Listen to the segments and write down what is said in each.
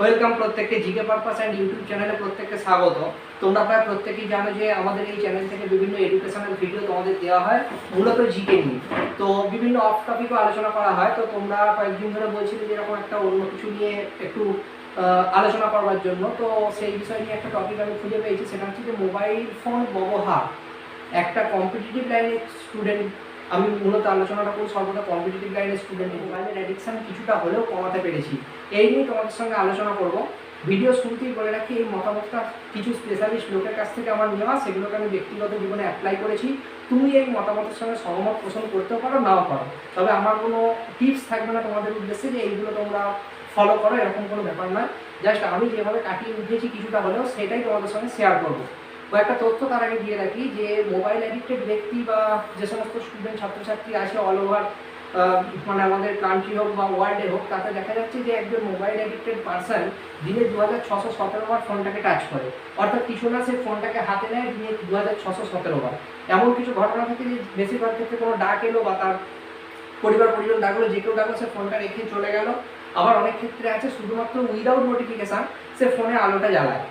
Welcome প্রত্যেককে, GK purpose and YouTube চ্যানেলে প্রত্যেককে স্বাগত। তোমরা প্রায় প্রত্যেকেই জানো যে আমাদের এই চ্যানেল থেকে বিভিন্ন এডুকেশনাল ভিডিও তোমাদের দেওয়া হয়, মূলত জিকে নিয়ে। তো বিভিন্ন অফ টপিকও আলোচনা করা হয়। তো তোমরা কয়েকদিন ধরে বলছিলে যে এরকম একটা অন্য কিছু নিয়ে একটু আলোচনা করবার জন্য। তো সেই বিষয় নিয়ে একটা টপিক আমি খুঁজে পেয়েছি, সেটা হচ্ছে যে মোবাইল ফোন ব্যবহার। একটা কম্পিটিটিভ লাইনের স্টুডেন্ট আমি মূলত আলোচনাটা করি সর্বদা কম্পিটিটিভ লাইনের স্টুডেন্ট মোবাইলের অ্যাডিকশান কিছুটা হলেও কমাতে পেরেছি। এই নিয়ে তোমাদের সঙ্গে আলোচনা করব। ভিডিও শুরুতেই বলে রাখি, এই মতামতটা কিছু স্পেশালিস্ট লোকের কাছ থেকে আমার নেওয়া, সেগুলোকে আমি ব্যক্তিগত জীবনে অ্যাপ্লাই করেছি। তুমি এই মতামতের সঙ্গে সহমত পোষণ করতেও পারো, নাও পারো। তবে আমার কোনো টিপস থাকবে না তোমাদের উদ্দেশ্যে যে এইগুলো তোমরা ফলো করো, এরকম কোনো ব্যাপার নয়। জাস্ট আমি যেভাবে কাটিয়ে উঠেছি কিছুটা হলেও সেটাই তোমাদের সঙ্গে শেয়ার করব। কয়েকটা তথ্য তার আগে দিয়ে রাখি যে মোবাইল অ্যাডিক্টেড ব্যক্তি বা যে সমস্ত স্টুডেন্ট ছাত্রছাত্রী আছে অল ওভার মানে আমাদের কান্ট্রি হোক বা ওয়ার্ল্ডে হোক, তাতে দেখা যাচ্ছে যে একজন মোবাইল অ্যাডিক্টেড পার্সন দিনে দু হাজার ছশো সতেরো বার ফোনটাকে টাচ করে। অর্থাৎ কিছু না, সে ফোনটাকে হাতে নেয় দিনে দু হাজার ছশো সতেরো বার। এমন কিছু ঘটনা থাকে যে বেশিরভাগ ক্ষেত্রে কোনো ডাক এলো বা তার পরিবার, পরিজন ডাকলো যে কেউ ডাকলো সে ফোনটা রেখে চলে গেল। আবার অনেক ক্ষেত্রে আছে, শুধুমাত্র উইদাউট নোটিফিকেশান সে ফোনে আলোটা জ্বালায়।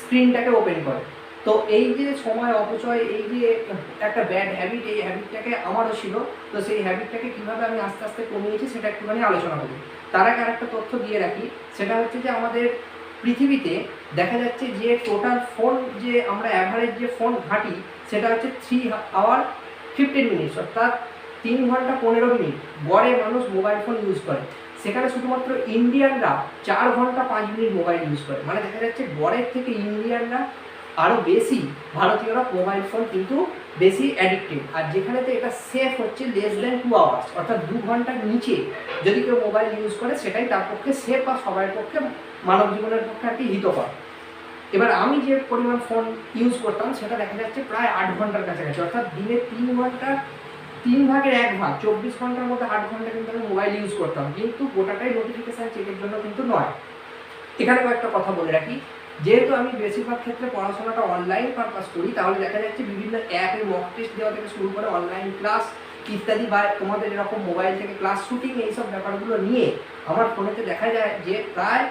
স্ক্রিনটাকে ওপেন করে। তো এই যে সময়, অপচয়, এই যে একটা ব্যাড হ্যাবিট এই হ্যাবিটটাকে আমারও ছিল। তো সেই হ্যাবিটটাকে কীভাবে আমি আস্তে আস্তে কমিয়েছি সেটা একটুখানি আলোচনা করি। তার আগে আরেকটা তথ্য দিয়ে রাখি। সেটা হচ্ছে যে আমাদের পৃথিবীতে দেখা যাচ্ছে যে টোটাল ফোন যে আমরা অ্যাভারেজ যে ফোন ঘাঁটি, সেটা হচ্ছে থ্রি আওয়ার ফিফটিন মিনিটস অর্থাৎ তিন ঘণ্টা পনেরো মিনিট গড়ে মানুষ মোবাইল ফোন ইউজ করে। সেখানে শুধুমাত্র ইন্ডিয়ানরা চার ঘণ্টা পাঁচ মিনিট মোবাইল ইউজ করে। মানে দেখা যাচ্ছে গড়ের থেকে ইন্ডিয়ানরা আরও বেশি ভারতীয়রা মোবাইল ফোন কিন্তু বেশি অ্যাডিক্টিভ আর যেখানেতে এটা সেফ হচ্ছে লেস দেন টু আওয়ার্স অর্থাৎ দু ঘণ্টার নিচে। যদি কেউ মোবাইল ইউজ করে, সেটাই তার পক্ষে সেফ বা সবার পক্ষে মানব জীবনের পক্ষে আর কি হিতকর। এবার আমি যে পরিমাণ ফোন ইউজ করতাম, সেটা দেখা যাচ্ছে প্রায় আট ঘণ্টার কাছাকাছি, অর্থাৎ দিনে তিন ঘণ্টা, তিন ভাগের এক ভাগ, চব্বিশ ঘণ্টার মধ্যে আট ঘণ্টা কিন্তু আমি মোবাইল ইউজ করতাম। কিন্তু গোটাটাই নোটিফিকেশান চেকের জন্য কিন্তু নয়। এখানে কয়েকটা কথা বলে রাখি। যেহেতু আমি বেশিরভাগ ক্ষেত্রে পড়াশোনাটা অনলাইন পারপাস করি, তাহলে দেখা যাচ্ছে বিভিন্ন অ্যাপে মক টেস্ট দেওয়া থেকে শুরু করে অনলাইন ক্লাস ইত্যাদি বা তোমাদের এরকম মোবাইল থেকে ক্লাস শুটিং এইসব ব্যাপারগুলো নিয়ে আমার ফোনেতে দেখা যায় যে প্রায়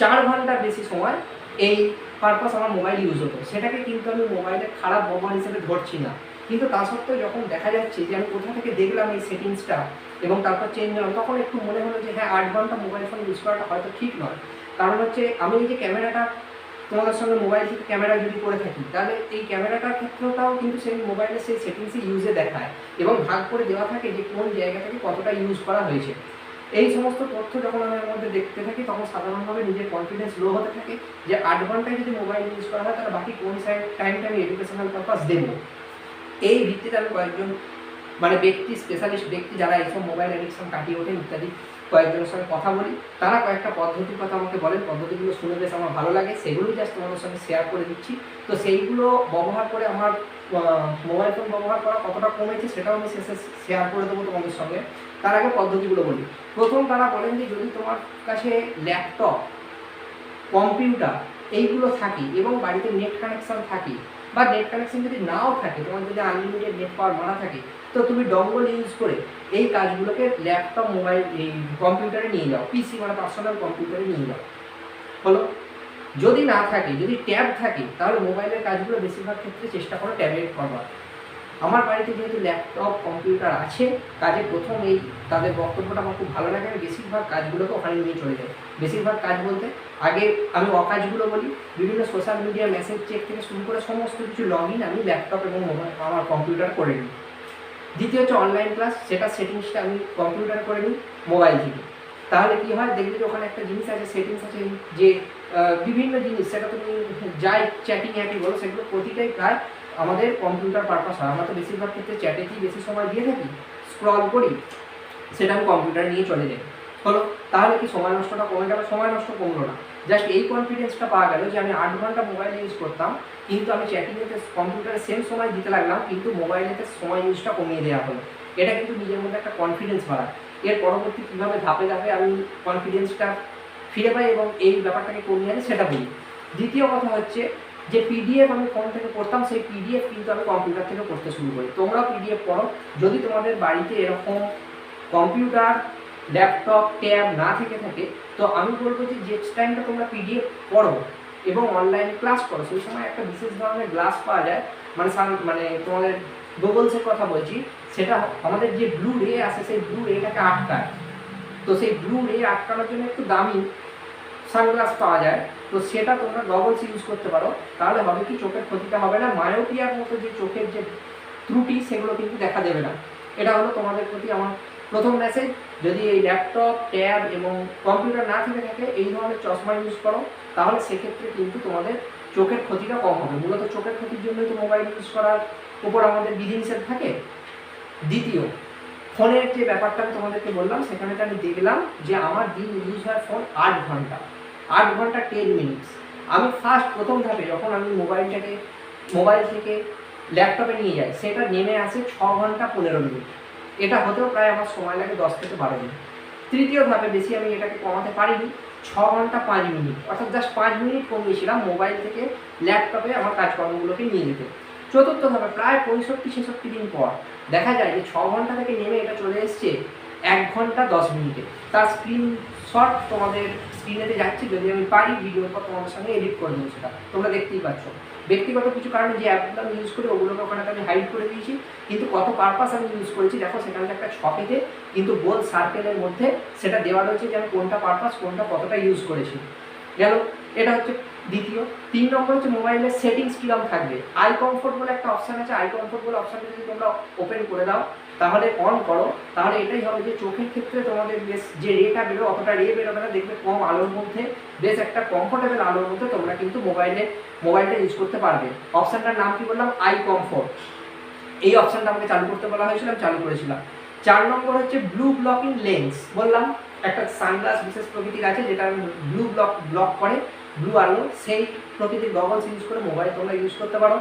চার ঘণ্টার বেশি সময় এই পারপাস আমার মোবাইল ইউজ হতো। সেটাকে কিন্তু আমি মোবাইলের খারাপ ব্যবহার হিসেবে ধরছি না। কিন্তু তা সত্ত্বেও যখন দেখা যাচ্ছে যে আমি কোথা থেকে দেখলাম এই সেটিংসটা এবং তারপর চেঞ্জ হলাম তখন একটু মনে হলো যে হ্যাঁ আট ঘণ্টা মোবাইল ফোন ইউজ করাটা হয়তো ঠিক নয়। কারণ হচ্ছে আমি এই যে ক্যামেরাটা তোমাদের সঙ্গে মোবাইল থেকে ক্যামেরা যদি করে থাকি, তাহলে এই ক্যামেরাটার ক্ষেত্রটাও কিন্তু সেই মোবাইলের সেই সেটিংসে ইউজে দেখায় এবং ভাগ করে দেওয়া থাকে যে কোন জায়গা থেকে কতটা ইউজ করা হয়েছে। এই সমস্ত তথ্য যখন আমি এর মধ্যে দেখতে থাকি, তখন সাধারণভাবে নিজের কনফিডেন্স লো হতে থাকে যে আট ঘন্টায় যদি মোবাইল ইউজ করা হয়, তাহলে বাকি কোন সাইড টাইমটা আমি এডুকেশনাল পারপাস দেবো? এই ভিত্তিতে আমি কয়েকজন মানে ব্যক্তি স্পেশালিস্ট ব্যক্তি যারা এইসব মোবাইল অ্যাডিকশন কাটিয়ে ওঠেন ইত্যাদি, কয়েকজনের সঙ্গে কথা বলি। তারা কয়েকটা পদ্ধতির কথা আমাকে বলেন। পদ্ধতিগুলো শুনে বেশ আমার ভালো লাগে। সেগুলোই জাস্ট তোমাদের সঙ্গে শেয়ার করে দিচ্ছি। তো সেইগুলো ব্যবহার করে আমার মোবাইল ফোন ব্যবহার করা কতটা কমেছে সেটাও আমি শেষে শেয়ার করে দেবো তোমাদের সঙ্গে। তার আগে পদ্ধতিগুলো বলি। প্রথম তারা বলেন যে যদি তোমার কাছে ল্যাপটপ কম্পিউটার এইগুলো থাকে এবং বাড়িতে নেট কানেকশান থাকে বা নেট কানেকশন যদি নাও থাকে, তোমার যদি আনলিমিটেড নেট পাওয়ার মারা থাকে, তো তুমি ডঙ্গল ইউজ করে এই কাজগুলোকে ল্যাপটপ মোবাইল এই কম্পিউটারে নিয়ে যাও পিসি মানে পার্সোনাল কম্পিউটারে নিয়ে যাও। হলো? যদি না থাকে, যদি ট্যাব থাকে, তাহলে মোবাইলের কাজগুলো বেশিরভাগ ক্ষেত্রে চেষ্টা করো ট্যাবে করবার আমার বাড়িতে যেহেতু ল্যাপটপ কম্পিউটার আছে কাজে প্রথম এই তাদের বক্তব্যটা আমার খুব ভালো লাগে, আমি বেশিরভাগ কাজগুলোকে ওখানে নিয়ে চলে যাই। বেশিরভাগ কাজ বলতে, আগে আমি অকাজগুলো বলি, বিভিন্ন সোশ্যাল মিডিয়া মেসেজ চেক থেকে শুরু করে সমস্ত কিছু লগ ইন আমি ল্যাপটপ এবং মোবাইল আমার কম্পিউটার করে নিই। দ্বিতীয় হচ্ছে অনলাইন ক্লাস সেটা সেটিংসটা আমি কম্পিউটার করে নিই মোবাইল থেকে। তাহলে কী হয়? দেখবে যে ওখানে একটা জিনিস আছে সেটিংস আছে, যে বিভিন্ন জিনিস, সেটা তুমি যাই চ্যাটিং অ্যাপই বলো, সেগুলো প্রতিটাই প্রায় আমাদের কম্পিউটার পারপাস হয়। আমরা তো বেশিরভাগ ক্ষেত্রে চ্যাটেতেই বেশি সময় দিয়ে থাকি? স্ক্রল করি, সেটা আমি কম্পিউটার নিয়ে চলে যাই। হলো তাহলে কি সময় নষ্টটা কমে গেল? সময় নষ্ট কমলো না। জাস্ট এই কনফিডেন্সটা পাওয়া গেল যে আমি আট ঘণ্টা মোবাইল ইউজ করতাম, কিন্তু আমি চ্যাটিংয়েতে কম্পিউটারে সেম সময় দিতে লাগলাম, কিন্তু মোবাইলেতে সময় ইউজটা কমিয়ে দেওয়া হলো। এটা কিন্তু নিজের মধ্যে একটা কনফিডেন্স বাড়ায় এর পরবর্তী কীভাবে ধাপে ধাপে আমি কনফিডেন্সটা ফিরে পাই এবং এই ব্যাপারটাকে কমিয়ে আনি সেটা বলি। দ্বিতীয় কথা হচ্ছে যে পিডিএফ আমি ফোন থেকে পড়তাম সেই পিডিএফ কিন্তু আমি কম্পিউটার থেকে পড়তে শুরু করি। তোমরা পিডিএফ পড়ো। যদি তোমাদের বাড়িতে এরকম কম্পিউটার ল্যাপটপ ট্যাব না থেকে থাকে, তো আমি বলব যে যে টাইমটা তোমরা পিডিএফ পড়ো এবং অনলাইনে ক্লাস করো, সেই সময় একটা বিশেষ ধরনের গ্লাস পাওয়া যায়। মানে মানে তোমাদের গুগলসের কথা বলছি, সেটা আমাদের যে ব্লু রে আছে, সেই ব্লু রেটাকে আটকায়। তো সেই ব্লু রে আটকানোর জন্য একটু দামি সানগ্লাস পাওয়া যায়। তো সেটা তোমরা গগলস ইউজ করতে পারো। তাহলে হবে কি, চোখের ক্ষতিটা হবে না। মায়োপিয়ার মতো যে চোখের যে ত্রুটি, সেগুলো কিন্তু দেখা দেবে না। এটা হলো তোমাদের প্রতি আমার প্রথম মেসেজ যদি এই ল্যাপটপ ট্যাব এবং কম্পিউটার না থেকে থাকে, এই ধরনের চশমা ইউজ করো, তাহলে সেক্ষেত্রে কিন্তু তোমাদের চোখের ক্ষতিটা কম হবে। মূলত চোখের ক্ষতির জন্যই তো মোবাইল ইউজ করার উপর আমাদের বিধিনিষেধ থাকে। দ্বিতীয় ফোনের যে ব্যাপারটা আমি তোমাদেরকে বললাম, সেখানে আমি দেখলাম যে আমার দিন ইউজ হয় ফোন আট ঘণ্টা। আট ঘণ্টা টেন মিনিটস আমি ফার্স্ট প্রথম ধাপে যখন আমি মোবাইলটাকে মোবাইল থেকে ল্যাপটপে নিয়ে যাই, সেটা নেমে আসে ছ ঘণ্টা পনেরো মিনিট এটা হতেও প্রায় আমার সময় লাগে দশ থেকে বারো মিনিট। তৃতীয় ধাপে বেশি আমি এটাকে কমাতে পারিনি, ছ ঘণ্টা পাঁচ মিনিট, অর্থাৎ জাস্ট পাঁচ মিনিট কমিয়েছিলাম মোবাইল থেকে ল্যাপটপে আমার কাজকর্মগুলোকে নিয়ে যেতে। চতুর্থ ধাপে প্রায় পঁয়ষট্টি, ছেষট্টি দিন পর দেখা যায় যে ছ ঘণ্টা থেকে নেমে এটা চলে এসছে এক ঘণ্টা দশ মিনিটে। তার স্ক্রিন শট তোমাদের স্ক্রিনেতে যাচ্ছে, যদি আমি পারি ভিডিওর পর তোমাদের সঙ্গে এডিট করে দেবো সেটা। তোমরা দেখতেই পাচ্ছ। ব্যক্তিগত কিছু কারণে যে অ্যাপগুলো আমি ইউজ করি, ওগুলোকে ওখানে আমি হাইড করে দিয়েছি। কিন্তু কত পারপাস আমি ইউজ করেছি, দেখো সেটা হচ্ছে একটা ছকেতে কিন্তু বোল সার্কেলের মধ্যে সেটা দেওয়া রয়েছে যে আমি কোনটা পারপাস কোনটা কতটা ইউজ করেছি। গেল, এটা হচ্ছে দ্বিতীয়। তিন নম্বর হচ্ছে মোবাইলের সেটিংস কীরকম থাকবে? আই কমফোর্ট বলে একটা অপশান আছে আই কমফোর্ট বলে অপশানটা যদি তোমরা ওপেন করে দাও। তাহলে অন করো। তাহলে এটাই হবে যে চোখের ক্ষেত্রে তোমাদের বেশ যে রেটা বেরো, অতটা রে বেরোবে না, দেখবে কম আলোর মধ্যে, বেশ একটা কমফোর্টেবল আলোর মধ্যে তোমরা কিন্তু মোবাইলে মোবাইলটা ইউজ করতে পারবে। অপশানটার নাম কি বললাম? আই কমফোর্ট এই অপশানটা আমাকে চালু করতে বলা হয়েছিল, আমি চালু করেছিলাম। চার নম্বর হচ্ছে ব্লু ব্লকিং লেন্স বললাম, একটা সানগ্লাস বিশেষ প্রকৃতির আছে, যেটা ব্লু ব্লক ব্লক করে ব্লু আলো সেই প্রকৃতির গগলস ইউজ করে মোবাইল তোমরা ইউজ করতে পারো।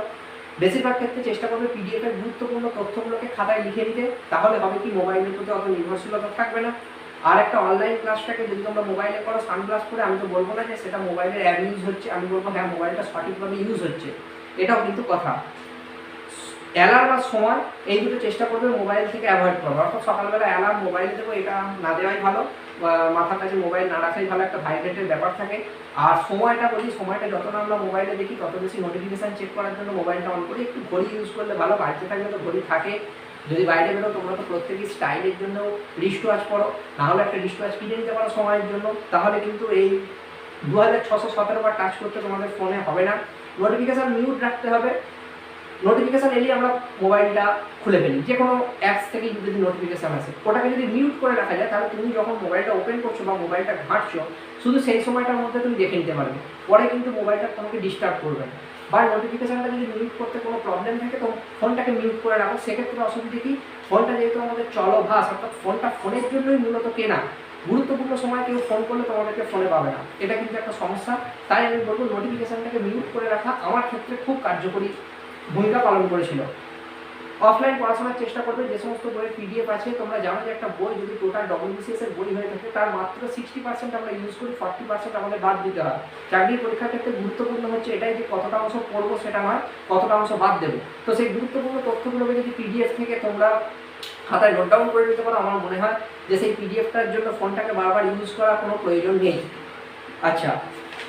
বেশিরভাগ ক্ষেত্রে চেষ্টা করবে পিডিএফ এর গুরুত্বপূর্ণ তথ্যগুলোকে খাতায় লিখে নিতে, তাহলে হবে কি মোবাইলের প্রতি অত নির্ভরশীলতা থাকবে না। আর একটা অনলাইন ক্লাসটাকে যদি তোমরা মোবাইলে করো সানগ্লাস করে, আমি তো বলব না যে সেটা মোবাইলের অ্যাপ ইউজ হচ্ছে, আমি বলব হ্যাঁ মোবাইলটা সঠিকভাবে ইউজ হচ্ছে। এটাও কিন্তু কথা। অ্যালার্ম আর সময়, এই দুটো চেষ্টা করবে মোবাইল থেকে অ্যাভয়েড করব অর্থাৎ সকালবেলা অ্যালার্ম মোবাইলে দেবো, এটা না দেওয়াই ভালো। মাথার কাছে মোবাইল না রাখাই ভালো, একটা ভাইব্রেটের ব্যাপার থাকে। আর সময়টা বলি, সময়টা যত না আমরা মোবাইলে দেখি, তত বেশি নোটিফিকেশান চেক করার জন্য মোবাইলটা অন করি। একটু ঘড়ি ইউজ করলে ভালো, বাড়িতে থাকলে তো ঘড়ি থাকে। যদি বাইরে বেরো তোমরা তো প্রত্যেকেই স্টাইলের জন্য রিস্ট ওয়াচ করো নাহলে একটা রিস্ট ওয়াচ কিনে নিতে পারো সময়ের জন্য। তাহলে কিন্তু এই দু হাজার ছশো সতেরো বার টাচ করতে তোমাদের ফোনে হবে না। নোটিফিকেশান মিউট রাখতে হবে। নোটিফিকেশান এলেই আমরা মোবাইলটা খুলে ফেলি। যে কোনো অ্যাপস থেকে যদি নোটিফিকেশান আসে। ওটাকে যদি মিউট করে রাখা যায়, তাহলে তুমি যখন মোবাইলটা ওপেন করছ বা মোবাইলটা ঘাঁটছো, শুধু সেই সময়টার মধ্যে তুমি দেখে নিতে পারবে। পরে কিন্তু মোবাইলটা তোমাকে ডিস্টার্ব করবে না। বা নোটিফিকেশানটা যদি মিউট করতে কোনো প্রবলেম থাকে, তো ফোনটাকে মিউট করে রাখো। সেক্ষেত্রে অসুবিধা কি? ফোনটা যেহেতু আমাদের চলো চলভাস, অর্থাৎ ফোনটা ফোনের জন্যই মূলত কেনা। গুরুত্বপূর্ণ সময় কেউ ফোন করলে তোমাদেরকে ফোনে পাবে না। এটা কিন্তু একটা সমস্যা। তাই আমি বলব নোটিফিকেশানটাকে মিউট করে রাখা আমার ক্ষেত্রে খুব কার্যকরী ভূমিকা পালন করেছিল। অফলাইন পড়াশোনার চেষ্টা করবে, যে সমস্ত বইয়ের পিডিএফ আছে, তোমরা জানো যে একটা বই যদি টোটাল ডব্লিউবিসিএস এর বই হয়ে থাকে, তার মাত্র সিক্সটি পার্সেন্ট আমরা ইউজ করি ফর্টি পার্সেন্ট আমাদের বাদ দিতে হয়। চাকরির পরীক্ষার ক্ষেত্রে গুরুত্বপূর্ণ হচ্ছে এটাই যে কতটা অংশ পড়ব সেটা নয়, কতটা অংশ বাদ দেবো। তো সেই গুরুত্বপূর্ণ তথ্যগুলোকে যদি পিডিএফ থেকে তোমরা খাতায় নোট ডাউন করে নিতে পারো, আমার মনে হয় যে সেই পিডিএফটার জন্য ফোনটাকে বারবার ইউজ করার কোনো প্রয়োজন নেই। আচ্ছা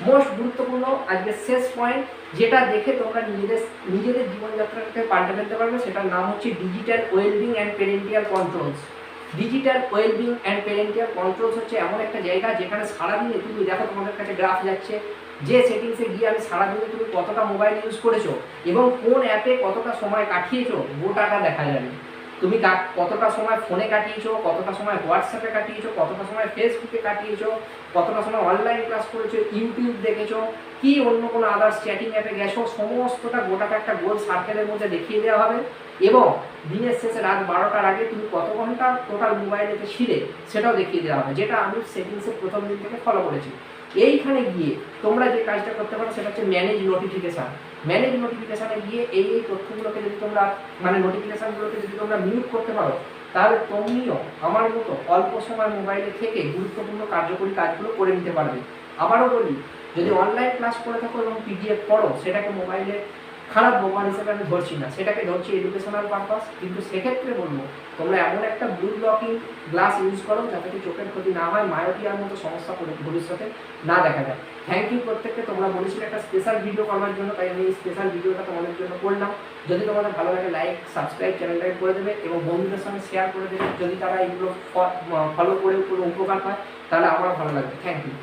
মোস্ট গুরুত্বপূর্ণ, আজকে শেষ পয়েন্ট যেটা দেখে তোমরা নিজেদের নিজেদের জীবনযাত্রাকে পাল্টে ফেলতে পারবে, সেটার নাম হচ্ছে digital wellbeing and parental controls digital wellbeing and parental controls হচ্ছে এমন একটা জায়গা যেখানে সারাদিনে তুমি দেখো তোমাদের কাছে গ্রাফ যাচ্ছে, যে সেটিংসে গিয়ে আমি সারাদিনে তুমি কতটা মোবাইল ইউজ করেছ এবং কোন অ্যাপে কতটা সময় কাটিয়েছো, গোটাটা দেখা যাবে। তুমি কতটা সময় ফোনে কাটিয়েছো, কতটা সময় হোয়াটসঅ্যাপে কাটিয়েছো, কতটা সময় ফেসবুকে কাটিয়েছো, কতটা সময় অনলাইন ক্লাস করেছ ইউটিউব দেখেছ, কি অন্য কোনো আদার্স চ্যাটিং অ্যাপে গেছো, সমস্তটা গোটাটা একটা গোল সার্কেলের মধ্যে দেখিয়ে দেওয়া হবে। এবং দিনের শেষে রাত বারোটার আগে তুমি কত ঘণ্টা টোটাল মোবাইলেতে ছিলে, সেটাও দেখিয়ে দেওয়া হবে, যেটা আমি সেটিংসের প্রথম দিন থেকে ফলো করেছি। এইখানে গিয়ে তোমরা যে কাজটা করতে পারো সেটা হচ্ছে ম্যানেজ নোটিফিকেশান ম্যানেজ নোটিফিকেশানে গিয়ে এই এই তথ্যগুলোকে যদি তোমরা মানে নোটিফিকেশানগুলোকে যদি তোমরা মিউট করতে পারো, তাহলে তুমিও আমার মতো অল্প সময় মোবাইলে থেকে গুরুত্বপূর্ণ কার্যকরী কাজগুলো করে নিতে পারবে। আবারও বলি, যদি অনলাইন ক্লাস করে থাকো এবং পিডিএফ পড়ো, সেটাকে মোবাইলে খারাপ ব্যবহার হিসেবে আমি ধরছি না। সেটাকে ধরছি এডুকেশনাল পারপাস কিন্তু সেক্ষেত্রে বলব, তোমরা এমন একটা ব্লু ব্লকিং গ্লাস ইউজ করো যাতে কি চোখের ক্ষতি না হয় মায়োপিয়ার মতো সমস্যা ভবিষ্যতে না দেখা যায়। থ্যাংক ইউ প্রত্যেককে, তোমরা বলেছিলে একটা স্পেশাল ভিডিও করার জন্য, তাই আমি এই স্পেশাল ভিডিওটা তোমাদের জন্য করলাম। যদি তোমাদের ভালো লাগে লাইক সাবস্ক্রাইব চ্যানেলটাকে করে দেবে এবং বন্ধুদের সঙ্গে শেয়ার করে দেবে। যদি তারা এইগুলো ফলো করে কোনো উপকার পায়, তাহলে আমারও ভালো লাগবে। Thank you